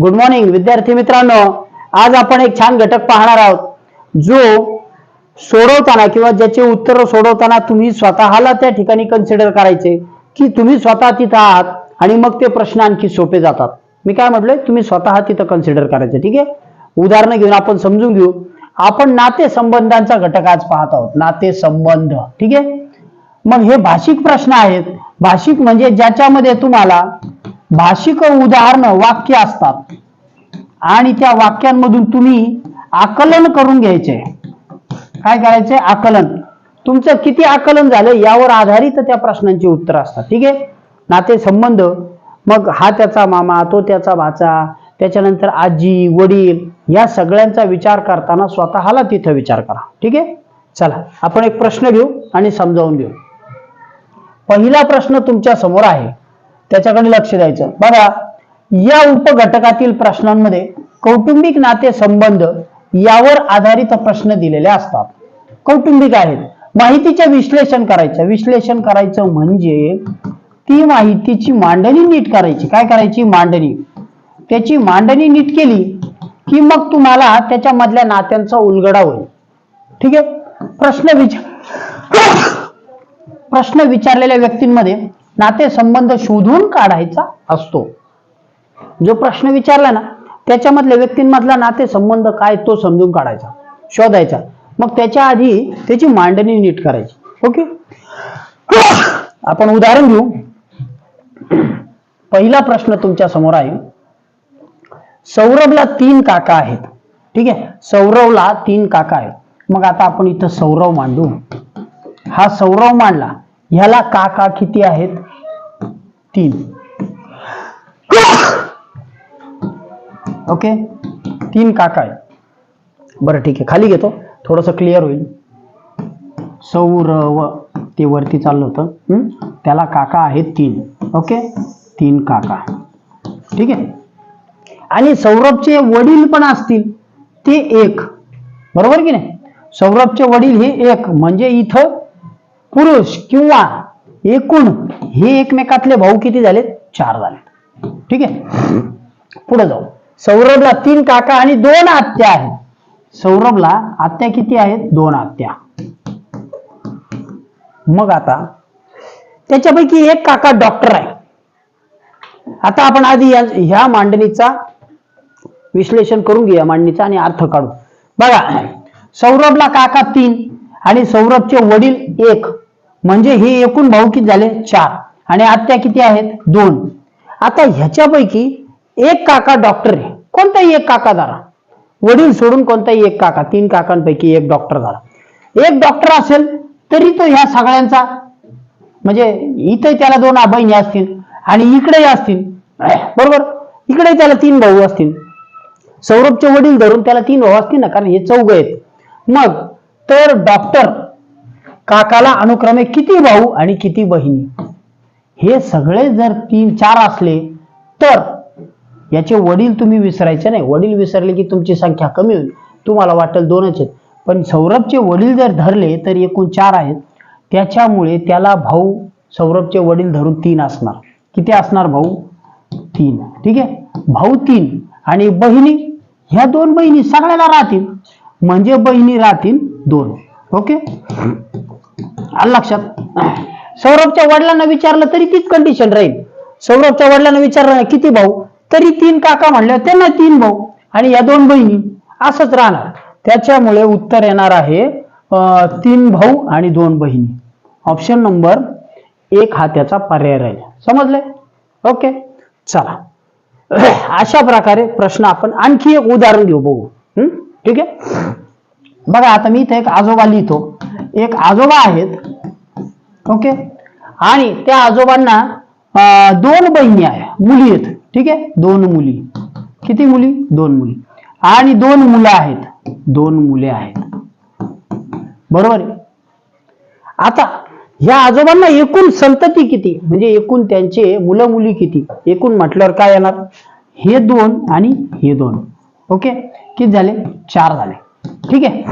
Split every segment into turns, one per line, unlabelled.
Good morning विद्यार्थी मित्रांनो. आज आपण एक छान घटक पाहणार आहोत. जो सोडवताना किंवा ज्याचे उत्तर सोडवताना तुम्ही स्वतःला त्या ठिकाणी कन्सिडर करायचे. की तुम्ही स्वतः तिथं आहात आणि मग ते प्रश्न आणखी सोपे जातात. मी काय म्हटलंय? तुम्ही स्वतः तिथं कन्सिडर करायचे ठीक आहे? उदाहरणं घेऊन आपण समजून घेऊ. आपण नाते संबंधांचा घटक आज पाहत आहोत. नाते संबंध ठीक आहे? मग हे भाषिक प्रश्न आहेत. भाषिक म्हणजे ज्याच्यामध्ये तुम्हाला भाषिक उदाहरणं वाक्य असतात. आणि त्या वाक्यांमधून तुम्ही आकलन करून घ्यायचे. काय करायचे? आकलन. तुमचं किती आकलन झालं यावर आधारित त्या प्रश्नांची उत्तर असतात. ठीक आहे? नाते संबंध. मग हा त्याचा मामा तो त्याचा भाचा त्याच्यानंतर आजी वडील या सगळ्यांचा विचार करताना स्वतःला तिथं विचार करा. ठीक आहे? चला आपण एक प्रश्न घेऊ आणि समजावून घेऊ. पहिला प्रश्न तुमच्यासमोर आहे. त्याच्याकडे लक्ष द्यायचं. बघा या उपघटकातील प्रश्नांमध्ये कौटुंबिक नाते संबंध यावर आधारित प्रश्न दिलेले असतात. कौटुंबिक आहेत. माहितीचे विश्लेषण करायचं. विश्लेषण करायचं म्हणजे ती माहितीची मांडणी नीट करायची. काय करायची? मांडणी. त्याची मांडणी नीट केली की मग तुम्हाला त्याच्यामधल्या नात्यांचा उलगडा होईल. ठीक आहे? प्रश्न विचार प्रश्न विचारलेल्या व्यक्तींमध्ये नातेसंबंध शोधून काढायचा असतो. जो प्रश्न विचारला ना त्याच्यामधल्या व्यक्तींमधला नातेसंबंध काय तो समजून काढायचा शोधायचा. मग त्याच्या आधी त्याची मांडणी नीट करायची. ओके? आपण उदाहरण घेऊ. पहिला प्रश्न तुमच्यासमोर आहे. सौरभला तीन काका आहेत. ठीक आहे? सौरवला तीन काका आहेत. मग आता आपण इथं सौरव मांडू. हा सौरव मांडला. ह्याला काका किती आहेत? तीन. ओके? तीन काका आहे बरं ठीक आहे. खाली घेतो. थोडस क्लिअर होईल. सौरव ते वरती चाललं होतं. त्याला काका आहेत तीन. ओके? तीन काका. ठीक आहे? आणि सौरभचे वडील पण असतील. ते एक. बरोबर की नाही? सौरभचे वडील हे एक. म्हणजे इथं पुरुष किंवा एकूण हे एकमेकातले भाऊ किती झाले चार झाले ठीक आहे? पुढे जाऊ. सौरभला तीन काका आणि दोन आत्या आहेत. सौरभला आत्या किती आहेत? दोन आत्या. मग आता त्याच्यापैकी एक काका डॉक्टर आहे. आता आपण आधी या ह्या मांडणीचा विश्लेषण करून घेऊया मांडणीचा आणि अर्थ काढू. बघा सौरभला काका तीन आणि सौरभचे वडील एक. म्हणजे हे एकूण भाऊ किती झाले चार. आणि आत्या किती आहेत? दोन. आता ह्याच्यापैकी एक काका डॉक्टर आहे. कोणताही एक काका झाला. वडील सोडून कोणताही एक काका तीन काकांपैकी एक डॉक्टर झाला. एक डॉक्टर असेल तरी तो ह्या सगळ्यांचा म्हणजे इथे त्याला दोन बहिणी असतील आणि इकडेही असतील. बरोबर? इकडे त्याला तीन भाऊ असतील. सौरभचे वडील धरून त्याला तीन भाऊ असतील ना कारण हे चौघ आहेत. मग तर डॉक्टर काकाला अनुक्रमे किती भाऊ आणि किती बहिणी? हे सगळे जर तीन चार असले तर याचे वडील तुम्ही विसरायचे नाही. वडील विसरले की तुमची संख्या कमी होईल. तुम्हाला वाटेल दोनच आहेत. पण सौरभचे वडील जर धरले तर एकूण चार आहेत. त्याच्यामुळे त्याला भाऊ सौरभचे वडील धरून तीन असणार. किती असणार भाऊ? तीन. ठीक आहे? भाऊ तीन आणि बहिणी ह्या दोन बहिणी सगळ्याला राहतील. म्हणजे बहिणी राहतील दोन. ओके? आलं लक्षात? सौरभच्या वडिलांना विचारलं तरी तीच कंडिशन राहील. सौरभच्या वडिलांना विचारलं किती भाऊ? तरी तीन काका म्हणले त्यांना तीन भाऊ आणि या दोन बहिणी असंच राहणार. त्याच्यामुळे उत्तर येणार आहे अं, तीन भाऊ आणि दोन बहिणी. ऑप्शन नंबर एक हा त्याचा पर्याय राहील. समजले? ओके? चला. अशा प्रकारे प्रश्न आपण आणखी एक उदाहरण घेऊ बघू. ठीक आहे? बघा आता मी इथे एक आजोबा लिहितो. एक आजोबा आहेत. ओके? आणि त्या आजोबांना दोन बहिणी आहे. मुली आहेत. ठीक आहे? दोन मुली. किती मुली? दोन मुली. आणि दोन मुलं आहेत. दोन मुले आहेत. बरोबर आहे? आता ह्या आजोबांना एकूण संतती किती? म्हणजे एकूण त्यांचे मुलं मुली किती? एकूण म्हटल्यावर काय येणार? हे दोन आणि हे दोन. ओके? किती झाले? चार झाले. ठीक आहे?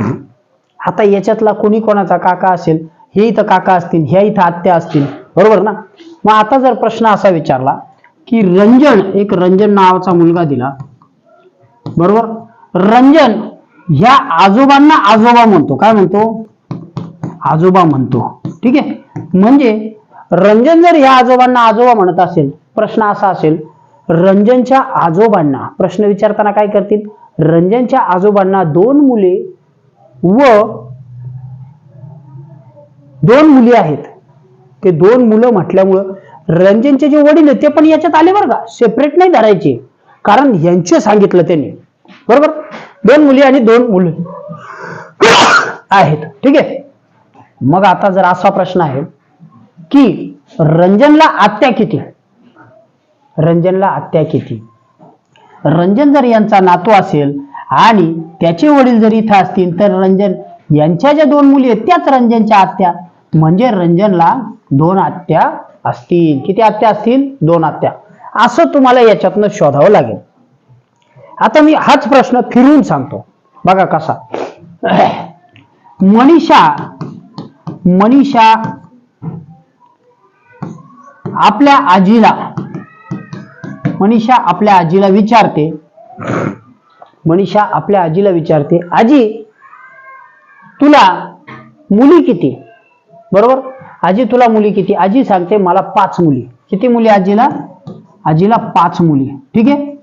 आता याच्यातला कोणी कोणाचा काका असेल हे इथं काका असतील ह्या इथं आत्या असतील बरोबर ना? मग आता जर प्रश्न असा विचारला की रंजन एक रंजन नावाचा मुलगा दिला बरोबर? रंजन ह्या आजोबांना आजोबा म्हणतो. काय म्हणतो? आजोबा म्हणतो. ठीक आहे? म्हणजे रंजन जर ह्या आजोबांना आजोबा म्हणत असेल प्रश्न असा असेल रंजनच्या आजोबांना प्रश्न विचारताना काय करतील? रंजनच्या आजोबांना दोन मुले व दोन मुली आहेत. ते दोन मुलं म्हटल्यामुळं रंजनचे जे वडील आहेत ते पण याच्यात आले बरं का? सेपरेट नाही धरायचे. कारण यांचे सांगितलं त्यांनी. बरोबर? दोन मुली आणि दोन मुलं आहेत. ठीक आहे? मग आता जर असा प्रश्न आहे की रंजनला आत्या किती? रंजनला आत्या किती? रंजन जर यांचा नातू असेल आणि त्याचे वडील जर इथं असतील तर रंजन यांच्या ज्या दोन मुली आहेत त्याच रंजनच्या आत्या. म्हणजे रंजनला दोन आत्या असतील. किती आत्या असतील? दोन आत्या. असं तुम्हाला याच्यातनं शोधावं लागेल. आता मी हाच प्रश्न फिरवून सांगतो. बघा कसा. मनीषा मनीषा आपल्या आजीला मनीषा आपल्या आजीला विचारते. मनीषा आपल्या आजीला विचारते आजी तुला मुली किती? बरोबर? आजी तुला मुली किती? आजी सांगते मला पाच मुली. किती मुली आजीला? आजीला पाच मुली. ठीक आहे?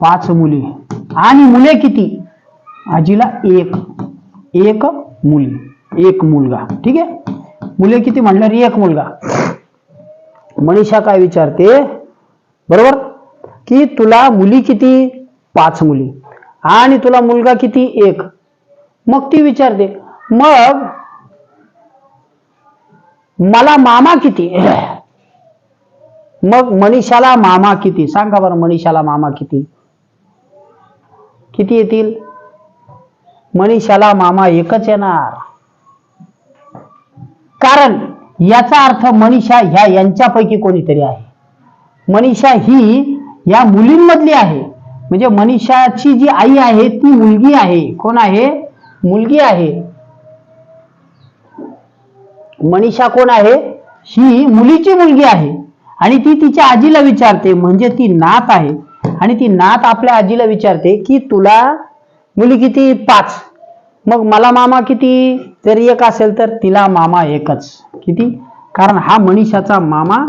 पाच मुली. आणि मुले किती? आजीला एक. एक मुली. एक मुलगा. ठीक आहे? मुले किती म्हणणार? एक मुलगा. मनीषा काय विचारते? बरोबर? की तुला मुली किती? पाच मुली. आणि तुला मुलगा किती? एक. मग ती विचारते मग मला मामा किती? मग मनीषाला मामा किती? सांगा बरं मनीषाला मामा किती? किती येतील? मनीषाला मामा एकच येणार. कारण याचा अर्थ मनीषा ह्या यांच्यापैकी कोणीतरी आहे. मनीषा ही या मुलींमधली आहे. म्हणजे मनीषाची जी आई आहे ती मुलगी आहे. कोण आहे? मुलगी आहे. मनीषा कोण आहे? ही मुलीची मुलगी आहे. आणि ती तिच्या आजीला विचारते. म्हणजे ती नात आहे. आणि ती नात आपल्या आजीला विचारते की तुला मुली किती? पाच. मग मला मामा किती? जर एक असेल तर तिला मामा एकच. किती? कारण हा मनीषाचा मामा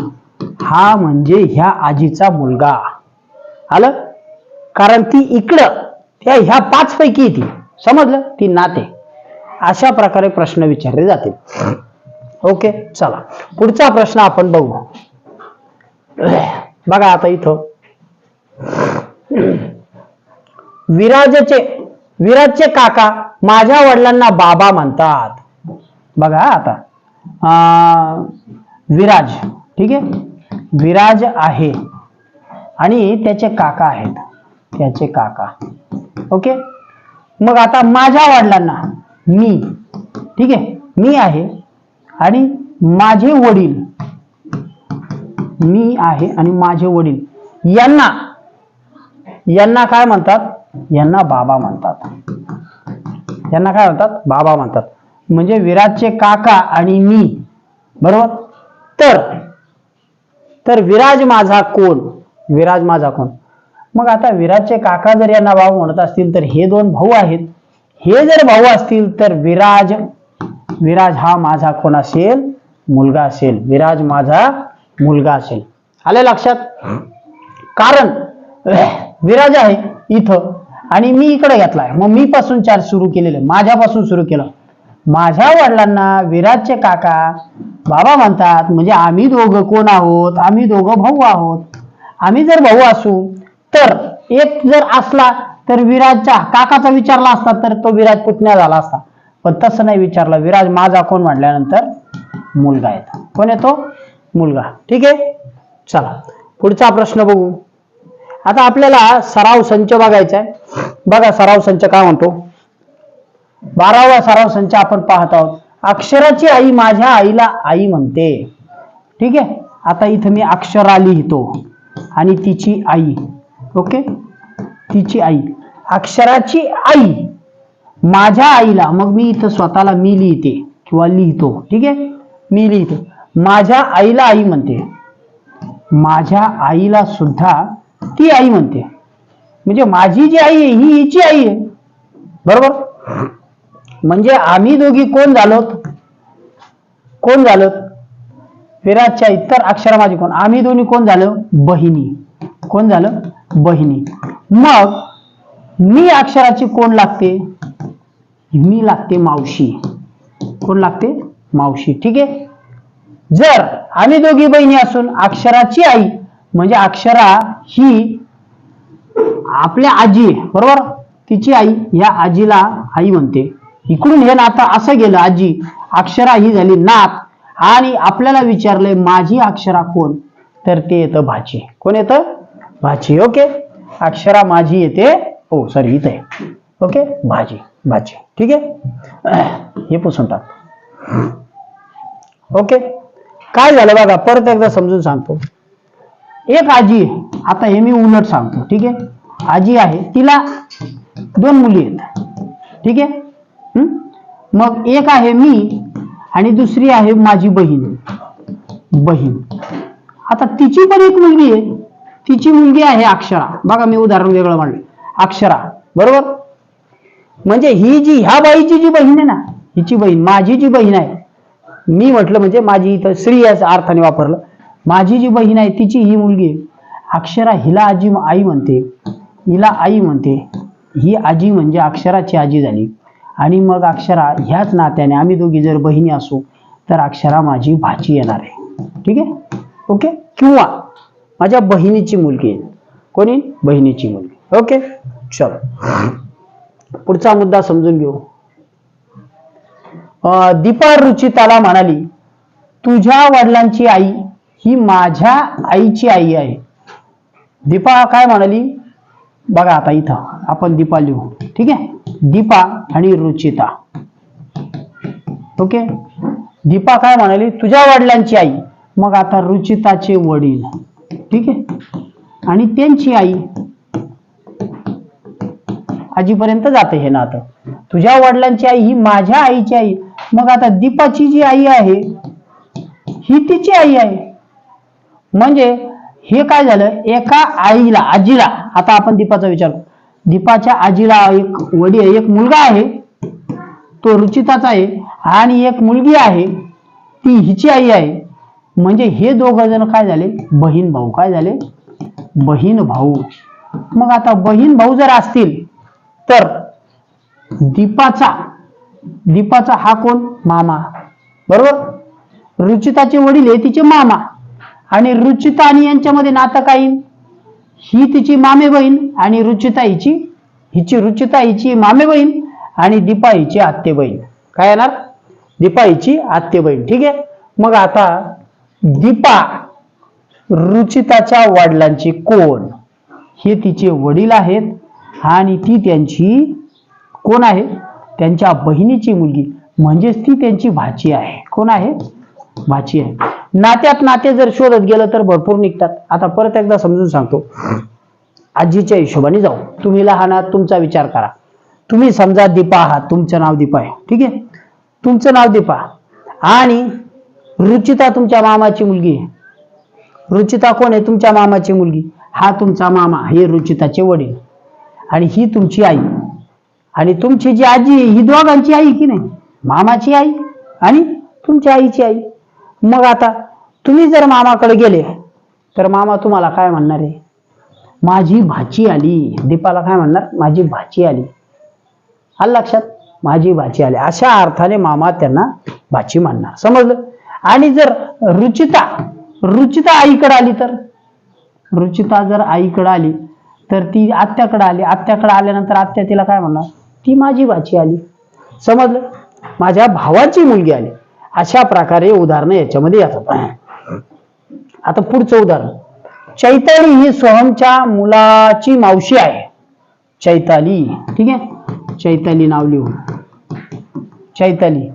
हा म्हणजे ह्या आजीचा मुलगा. आलं? कारण ती इकडं त्या ह्या पाच पैकी ती. समजलं? ती नाते. अशा प्रकारे प्रश्न विचारले जातील. ओके चला. पुढचा प्रश्न आपण बघू. बघा आता इथं. विराजचे विराजचे काका माझ्या वडिलांना बाबा म्हणतात. बघा आता. अं, विराज. ठीक आहे? विराज आहे. आणि त्याचे काका आहेत. त्याचे काका. ओके मग आता माझ्या वडिलांना मी ठीक आहे? मी आहे आणि माझे वडील. मी आहे आणि माझे वडील. यांना यांना काय म्हणतात? यांना बाबा म्हणतात. यांना काय म्हणतात? बाबा म्हणतात. म्हणजे विराजचे काका आणि मी. बरोबर? तर तर विराज माझा कोण? विराज माझा कोण मग आता विराजचे काका जर यांना भाऊ म्हणत असतील तर हे दोन भाऊ आहेत. हे जर भाऊ असतील तर विराज विराज हा माझा कोण असेल? मुलगा असेल. विराज माझा मुलगा असेल. आले लक्षात? कारण विराज आहे इथं आणि मी इकडे घेतलाय. मग मी पासून चार सुरू केलेले माझ्यापासून सुरू केलं. माझ्या वडिलांना विराजचे काका बाबा म्हणतात म्हणजे आम्ही दोघं कोण आहोत? आम्ही दोघं भाऊ आहोत. आम्ही जर भाऊ असू तर एक जर असला तर विराजच्या काकाचा विचारला असता तर तो विराज पुतण्या झाला असता. पण तसं नाही विचारलं. विराज माझा कोण म्हटल्यानंतर मुलगा येतो. कोण येतो? मुलगा. ठीक आहे? चला. पुढचा प्रश्न बघू. आता आपल्याला सराव संच बघायचा आहे. बघा सराव संच काय म्हणतो. बारावा सराव संच आपण पाहत आहोत. अक्षराची आई माझ्या आईला आई म्हणते. ठीक आहे? आता इथं मी अक्षरा लिहितो आणि तिची आई. ओके तिची आई. अक्षराची आई. माझ्या आईला मग मी इथं स्वतःला मी लिहिते किंवा लिहितो. ठीक आहे? मी लिहितो. माझ्या आईला आई म्हणते. माझ्या आईला सुद्धा ती आई म्हणते. म्हणजे माझी जी आई आहे ही हिची आई आहे. बरोबर? म्हणजे आम्ही दोघी कोण झालोत? कोण झालोत? विराटच्या इतर अक्षरा माझी कोण? आम्ही दोन्ही कोण झालं? बहिणी. कोण झालं? बहिणी. मग मी अक्षराची कोण लागते? मी लागते मावशी. कोण लागते? मावशी. ठीक आहे? जर आम्ही दोघी बहिणी असून अक्षराची आई म्हणजे अक्षरा ही आपल्या आजी बरोबर? तिची आई या आजीला आई म्हणते. इकडून हे नातं असं गेलं आजी अक्षरा ही झाली नात. आणि आपल्याला विचारलंय माझी अक्षरा कोण? तर ते येतं भाची. कोण येतं? भाची. ओके अक्षरा माझी येते. हो सॉरी इथे ओके भाजी. भाजी ठीक आहे? हे पुसून टाक. ओके काय झालं बघा? परत एकदा समजून सांगतो. एक आजी आता हे मी उलट सांगतो. ठीक आहे? आजी आहे तिला दोन मुली आहेत. ठीक आहे? मग एक आहे मी आणि दुसरी आहे माझी बहीण. बहीण. आता तिची पण एक मुलगी आहे. तिची मुलगी आहे अक्षरा. बघा मी उदाहरण वेगळं मांडलं. अक्षरा. बरोबर? म्हणजे ही जी ह्या बाईची जी बहीण आहे ना हिची बहीण माझी जी बहीण आहे मी म्हटलं म्हणजे माझी इथं स्त्री या अर्थाने वापरलं. माझी जी बहीण आहे तिची ही मुलगी आहे. अक्षरा हिला आजी आई म्हणते. हिला आई म्हणते. ही आजी म्हणजे अक्षराची आजी झाली. आणि मग अक्षरा ह्याच नात्याने आम्ही दोघी जर बहिणी असू तर अक्षरा माझी भाची येणार आहे. ठीक आहे? ओके? किंवा माझ्या बहिणीची मुलगी येईल. कोणी? बहिणीची मुलगी. ओके? चलो. पुढचा मुद्दा समजून घेऊ. अं, दीपा रुचिताला म्हणाली तुझ्या वडिलांची आई ही माझ्या आईची आई आहे. दीपा काय म्हणाली बघा आता इथं आपण दीपा लिहू ठीक आहे? दीपा आणि रुचिता. ओके दीपा काय म्हणाली? तुझ्या वडिलांची आई. मग आता रुचिताचे वडील. ठीक आहे? आणि त्यांची आई. आजीपर्यंत जाते हे नातं. तुझ्या वडिलांची आई ही माझ्या आईची आई. मग आता दीपाची जी आई आहे ही तिची आई आहे. म्हणजे हे काय झालं? एका आईला आजीला. आता आपण दीपाचा विचार करू. दीपाच्या आजीला एक वडील एक मुलगा आहे. तो रुचिताचा आहे आणि एक मुलगी आहे. ती हिची आई आहे. म्हणजे हे दोघं जण काय झाले? बहीण भाऊ. काय झाले? बहीण भाऊ. मग आता बहीण भाऊ जर असतील तर दीपाचा दीपाचा हा कोण? मामा. बरोबर? रुचिताचे वडील आहे तिचे मामा. आणि रुचिता आणि यांच्यामध्ये नातं काय? ही तिची मामे बहीण आणि रुचिता हिची हिची रुचिता हिची मामे बहीण आणि दीपा हिची आत्ते बहीण. काय येणार? दीपा हिची आत्ते बहीण. ठीक आहे? मग आता दीपा रुचिताच्या वडिलांची कोण? हे तिचे वडील आहेत आणि ती त्यांची कोण आहे? त्यांच्या बहिणीची मुलगी. म्हणजेच ती त्यांची भाची आहे. कोण आहे? भाची आहे. नात्यात नाते जर शोधत गेलं तर भरपूर निघतात. आता परत एकदा समजून सांगतो. आजीच्या हिशोबाने जाऊ. तुम्ही लहान आहात तुमचा विचार करा. तुम्ही समजा दीपा आहात तुमचं नाव दीपा आहे. ठीक आहे? तुमचं नाव दीपा. आणि रुचिता तुमच्या मामाची मुलगी आहे. रुचिता कोण आहे? तुमच्या मामाची मुलगी. हा तुमचा मामा हे रुचिताचे वडील. आणि ही तुमची आई. आणि तुमची जी आजी ही दोघांची आई की नाही? मामाची आई आणि तुमच्या आईची आई. मग आता तुम्ही जर मामाकडे गेले तर मामा तुम्हाला काय म्हणणार आहे? माझी भाची आली. दीपाला काय म्हणणार? माझी भाची आली. आलं लक्षात? माझी भाची आली. अशा अर्थाने मामा त्यांना भाची म्हणणार समजलं? आणि जर रुचिता रुचिता आईकडे आली तर? रुचिता जर आईकडे आली तर ती आत्याकडे आली. आत्याकडे आल्यानंतर आत्या तिला काय म्हणणार? ती माझी भाची आली. समजलं? माझ्या भावाची मुलगी आली. अशा प्रकारे उदाहरणं याच्यामध्ये येतात. आता पुढचं उदाहरण. चैताली ही सोहमच्या मुलाची मावशी आहे. चैताली ठीक आहे? चैताली नाव लिहून. चैताली.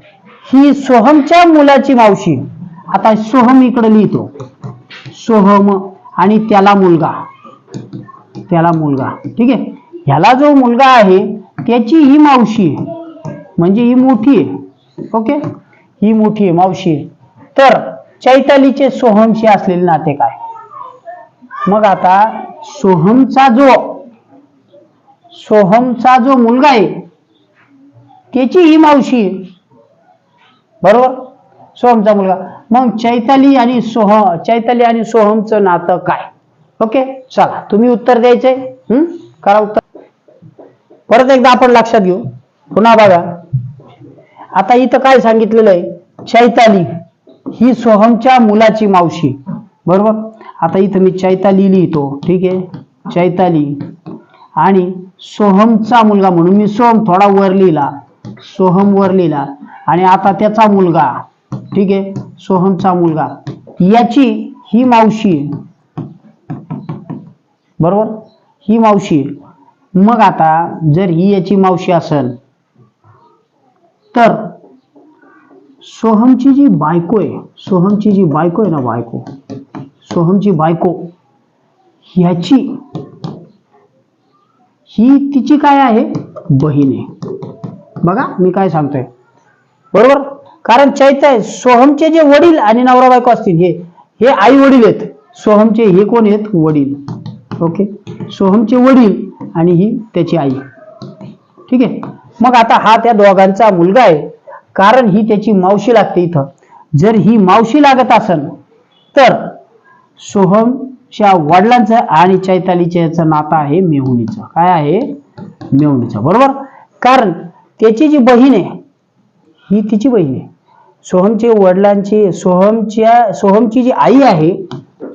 ही सोहमच्या मुलाची मावशी. आता सोहम इकडे लिहितो. सोहम आणि त्याला मुलगा. त्याला मुलगा ठीक आहे? ह्याला जो मुलगा आहे त्याची ही मावशी आहे. म्हणजे ही मोठी आहे. ओके? ही मोठी मावशी तर चैतालीचे सोहमशी असलेले नाते काय मग आता सोहमचा जो सोहमचा जो मुलगा आहे त्याची ही मावशी बरोबर? सोहमचा मुलगा. मग चैताली आणि सोह चैताली आणि सोहमचं नातं काय? ओके? चला तुम्ही उत्तर द्यायचंय हम्म करा उत्तर. परत एकदा आपण लक्षात घेऊ. पुन्हा बघा. आता इथं काय सांगितलेलं आहे? चैताली. ही सोहमच्या मुलाची मावशी. बरोबर? आता इथं मी चैताली लिहितो. ठीक आहे? चैताली. आणि सोहमचा मुलगा म्हणून मी सोहम थोडा वर लिहिला. सोहम वर लिहिला. आणि आता त्याचा मुलगा. ठीक आहे? सोहमचा मुलगा. याची ही मावशी. बरोबर? ही मावशी. मग आता जर ही याची मावशी असेल तर सोहमची जी बायको आहे सोहमची जी बायको आहे ना बायको सोहमची बायको ह्याची ही तिची काय आहे? बहीण आहे. बघा मी काय सांगतोय. बरोबर? कारण चैत्य सोहमचे जे वडील आणि नवरा बायको असतील हे हे आई वडील आहेत. सोहमचे हे कोण आहेत? वडील. ओके? सोहमचे वडील आणि ही त्याची आई. ठीक आहे? मग आता हा त्या दोघांचा मुलगा आहे. कारण ही त्याची मावशी लागते इथं. जर ही मावशी लागत असेल तर सोहमच्या वडिलांचं आणि चैतालीच्या याचं नातं आहे मेहुणीचं. काय आहे? मेहुणीचं. बरोबर? कारण त्याची जी बहीण आहे ही तिची बहीण आहे. सोहमचे वडिलांची सोहमच्या सोहमची जी आई आहे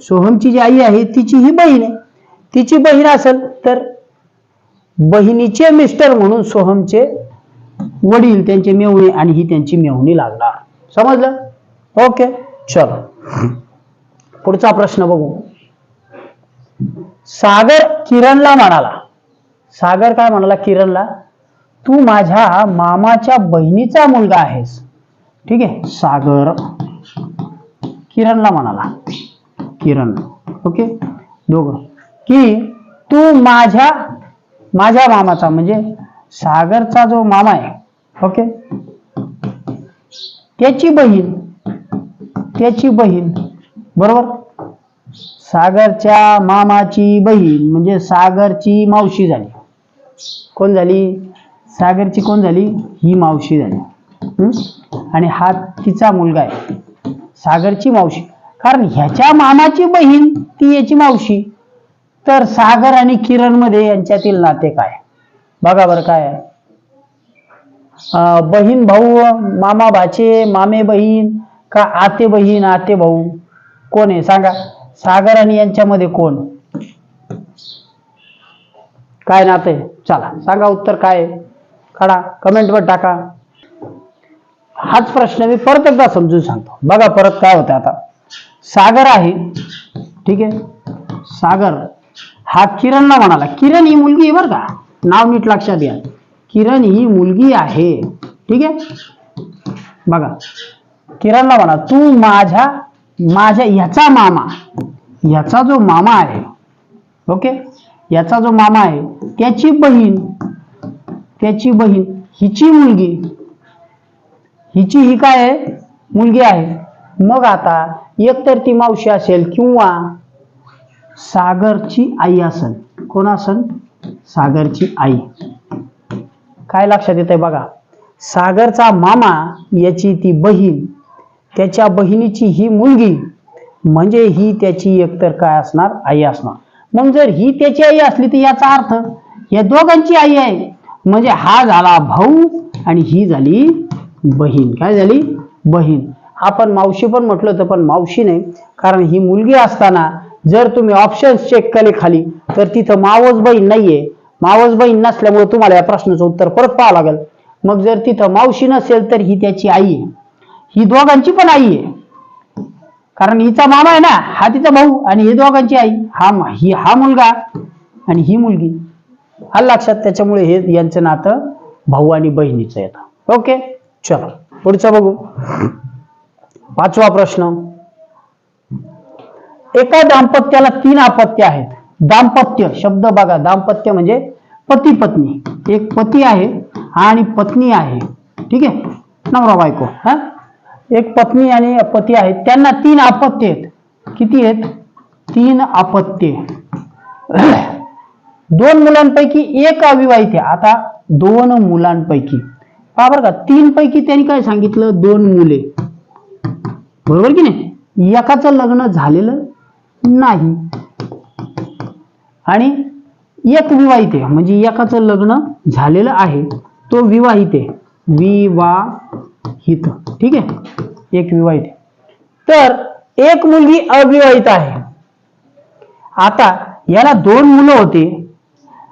सोहमची जी आई आहे तिची ही बहीण आहे. तिची बहीण असेल तर बहिणीचे मिस्टर म्हणून सोहमचे वडील त्यांचे मेवणी आणि ही त्यांची मेवणी लागणार. समजलं? ओके चलो. पुढचा प्रश्न बघू. सागर किरणला म्हणाला. सागर काय म्हणाला किरणला? तू माझ्या मामाच्या बहिणीचा मुलगा आहेस. ठीक आहे सागर किरणला म्हणाला. किरण ओके? दोघं. की तू माझ्या माझ्या मामाचा म्हणजे सागरचा जो मामा आहे ओके त्याची बहीण त्याची बहीण बरोबर? सागरच्या मामाची बहीण म्हणजे सागरची मावशी झाली. कोण झाली? सागरची कोण झाली? ही मावशी झाली. हम्म? आणि हा तिचा मुलगा आहे सागरची मावशी. कारण ह्याच्या मामाची बहीण ती याची मावशी. तर सागर आणि किरणमध्ये यांच्यातील नाते काय? बघा बरं काय. बहीण भाऊ मामा भाचे मामे बहीण का आते बहीण आते भाऊ? कोण आहे? सांगा. सागर आणि यांच्यामध्ये कोण? काय नाते आहे? चला सांगा उत्तर काय काढा कमेंटवर टाका. हाच प्रश्न मी परत एकदा समजून सांगतो. बघा परत काय होतं आता. सागर आहे. ठीक आहे? सागर हा किरणला म्हणाला किरण ही मुलगी आहे बरं का? नाव नीट लक्षात घ्या. किरण ही मुलगी आहे. ठीक आहे? बघा किरणला म्हणा तू माझ्या माझ्या ह्याचा मामा ह्याचा जो मामा आहे ओके? याचा जो मामा आहे त्याची बहीण त्याची बहीण हिची मुलगी हिची ही काय आहे? मुलगी आहे. मग आता एकतर ती मावशी असेल किंवा सागरची आई असन. कोण असन? सागरची आई. काय लक्षात येत आहे बघा? सागरचा मामा याची ती बहीण त्याच्या बहिणीची ही मुलगी म्हणजे ही त्याची एकतर काय असणार? आई असणार. मग जर ही त्याची आई असली तर याचा अर्थ या दोघांची आई आहे. म्हणजे हा झाला भाऊ आणि ही झाली बहीण. काय झाली? बहीण. आपण मावशी पण म्हटलं तर पण मावशी नाही. कारण ही मुलगी असताना जर तुम्ही ऑप्शन्स चेक केले खाली तर तिथं मावस बहीण नाहीये. मावस बहीण नसल्यामुळे तुम्हाला या प्रश्नाचं उत्तर परत पाहावं लागेल. मग जर तिथं मावशी नसेल तर ही त्याची आई आहे. ही दोघांची पण आई आहे. कारण हिचा मामा आहे ना हा तिचा भाऊ आणि ही दोघांची आई. हा मा- ही हा मुलगा आणि ही मुलगी. हा लक्षात? त्याच्यामुळे हे यांचं नातं भाऊ आणि बहिणीचं येतं ओके? चलो पुढचं बघू. पाचवा प्रश्न. एका दाम्पत्याला तीन अपत्य आहेत. दाम्पत्य शब्द बघा दाम्पत्य म्हणजे पती पत्नी. एक पती आहे आणि पत्नी आहे. ठीक आहे? नवरा बायको हा? एक पत्नी आणि पती आहेत. त्यांना तीन अपत्य आहेत. किती आहेत? तीन अपत्ये. दोन मुलांपैकी एक अविवाहित आहे. आता दोन मुलांपैकी. पहा बरं का तीन पैकी त्यांनी काय सांगितलं? दोन मुले. बरोबर की नाही? एकाचं लग्न झालेलं नाही. आणि एक विवाहित आहे. म्हणजे एकाचं लग्न झालेलं आहे. तो विवाहित आहे. विवाहित. ठीक आहे? एक विवाहित तर एक मुलगी अविवाहित आहे. आता याला दोन मुलं होते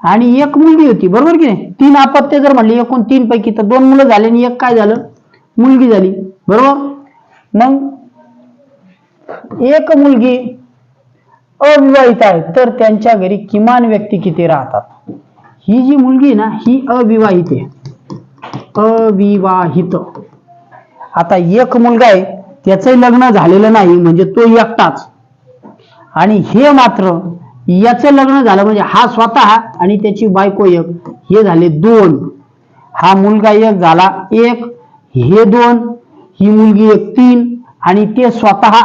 आणि एक मुलगी होती. बरोबर की नाही? तीन अपत्य जर म्हणले एकूण तीन पैकी तर दोन मुलं झाले आणि एक काय झालं? मुलगी झाली. बरोबर? मग एक मुलगी अविवाहित आहे तर त्यांच्या घरी किमान व्यक्ती किती राहतात? ही जी मुलगी ना ही अविवाहित आहे. अविवाहित. आता एक मुलगा आहे त्याचंही लग्न झालेलं नाही म्हणजे तो एकटाच. आणि हे मात्र याचं लग्न झालं म्हणजे हा स्वतः आणि त्याची बायको एक हे झाले दोन. हा मुलगा एक झाला एक हे दोन ही मुलगी एक तीन आणि ते स्वतः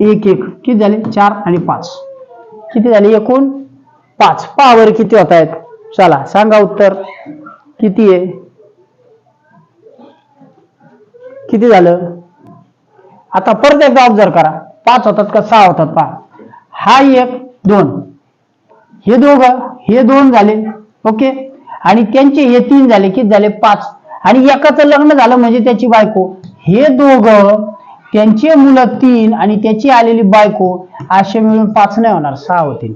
एक एक. किती झाले? चार आणि पाच. किती झाले? एकूण पाच. पावर किती होत आहेत? चला सांगा उत्तर. किती आहे? किती झालं? आता परत एकदा ऑब्झर्व करा. पाच होतात का? सहा होतात पहा. हा एक दोन. हे दोघं हे दोन झाले. ओके? आणि त्यांचे हे तीन झाले. किती झाले? पाच. आणि एकाचं लग्न झालं म्हणजे त्याची बायको. हे दोघं त्यांचे मुलं तीन आणि त्याची आलेली बायको असे मिळून पाच नाही होणार सहा होतील.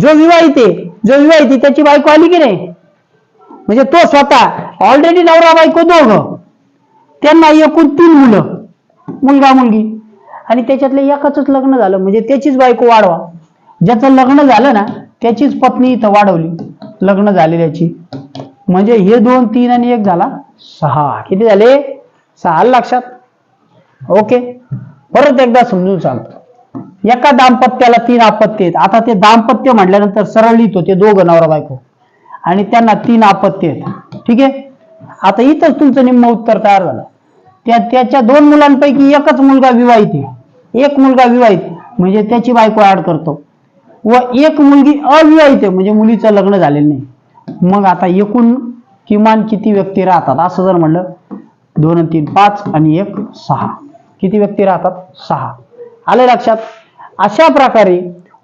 जो विवाहित आहे जो विवाहित आहे त्याची बायको आली की नाही? म्हणजे तो स्वतः ऑलरेडी नवरा बायको दोघं. त्यांना एकूण तीन मुलं मुलगा मुलगी. आणि त्याच्यातले एकाच लग्न झालं म्हणजे त्याचीच बायको वाढवा. ज्याचं लग्न झालं ना त्याचीच पत्नी इथं वाढवली लग्न झालेल्याची. म्हणजे हे दोन तीन आणि एक झाला सहा. किती झाले? सहा लक्षात. ओके? परत एकदा समजून सांगतो. एका दाम्पत्याला तीन आपत्ती आहेत. आता ते दाम्पत्य म्हटल्यानंतर सरळ लिहितो ते दोघं नवरा बायको. आणि त्यांना तीन आपत्ती आहेत. ठीक आहे? आता इथंच तुमचं निम्म उत्तर तयार झालं. त्या त्याच्या दोन मुलांपैकी एकच मुलगा विवाहित आहे. एक मुलगा विवाहित म्हणजे त्याची बायको ऍड करतो. व एक मुलगी अविवाहित आहे. म्हणजे मुलीचं लग्न झालेलं नाही. मग आता एकूण किमान किती व्यक्ती राहतात? असं जर म्हणलं दोन तीन पाच आणि एक सहा. किती व्यक्ती राहतात? सहा. आले लक्षात? अशा प्रकारे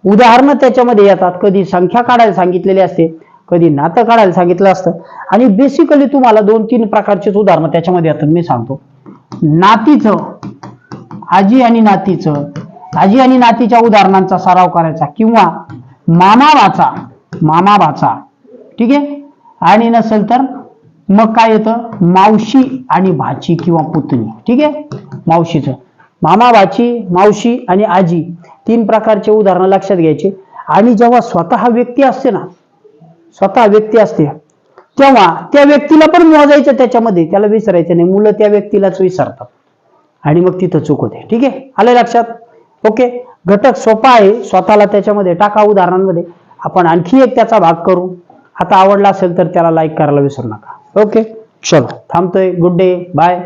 उदाहरणं त्याच्यामध्ये येतात. कधी संख्या काढायला सांगितलेली असते कधी नातं काढायला सांगितलं असतं. आणि बेसिकली तुम्हाला दोन तीन प्रकारचेच उदाहरणं त्याच्यामध्ये येतात. मी सांगतो. नातीचं आजी आणि नातीचं. आजी आणि नातीच्या उदाहरणांचा सराव करायचा किंवा मामा वाचा मामा वाचा. ठीक आहे? आणि नसेल तर मग काय येतं? मावशी आणि भाची किंवा पुतणी. ठीक आहे? मावशीचं. मामा भाची मावशी आणि आजी तीन प्रकारचे उदाहरणं लक्षात घ्यायचे. आणि जेव्हा स्वतः व्यक्ती असते ना स्वतः व्यक्ती असते तेव्हा त्या व्यक्तीला पण मोजायचं त्याच्यामध्ये. त्याला विसरायचं नाही. मुलं त्या व्यक्तीलाच विसरतात. आणि मग तिथं चूक होते. ठीक आहे? आलं लक्षात? ओके? घटक सोपा आहे. स्वतःला त्याच्यामध्ये टाका उदाहरणांमध्ये. आपण आणखी एक त्याचा भाग करू. आता आवडला असेल तर त्याला लाईक करायला विसरू नका. ओके चलो थांबतोय. Good day bye